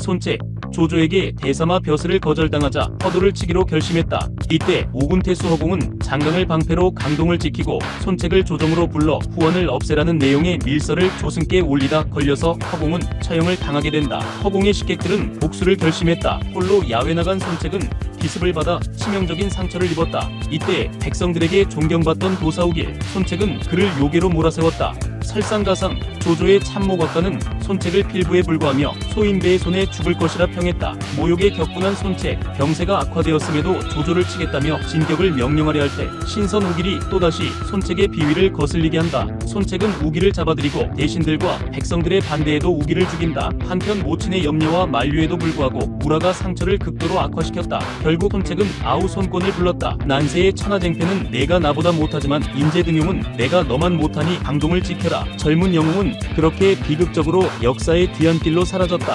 손책 조조에게 대사마 벼슬을 거절당하자 허도를 치기로 결심했다. 이때 오군태수 허공은 장강을 방패로 강동을 지키고 손책을 조정으로 불러 후원을 없애라는 내용의 밀서를 조승께 올리다 걸려서 허공은 처형을 당하게 된다. 허공의 식객들은 복수를 결심했다. 홀로 야외 나간 손책은 기습을 받아 치명적인 상처를 입었다. 이때 백성들에게 존경받던 도사우길 손책은 그를 요괴로 몰아세웠다. 설상가상 조조의 참모각가는 손책을 필부에 불구하며 소인배의 손에 죽을 것이라 평했다. 모욕에 격분한 손책, 병세가 악화되었음에도 조조를 치겠다며 진격을 명령하려 할 때 신선 우길이 또다시 손책의 비위를 거슬리게 한다. 손책은 우길을 잡아들이고 대신들과 백성들의 반대에도 우길을 죽인다. 한편 모친의 염려와 만류에도 불구하고 우라가 상처를 극도로 악화시켰다. 결국 손책은 아우 손권을 불렀다. 난세의 천하쟁패는 내가 나보다 못하지만 인재등용은 내가 너만 못하니 강동을 지켜라. 젊은 영웅은 그렇게 비극적으로 역사의 뒤안길로 사라졌다.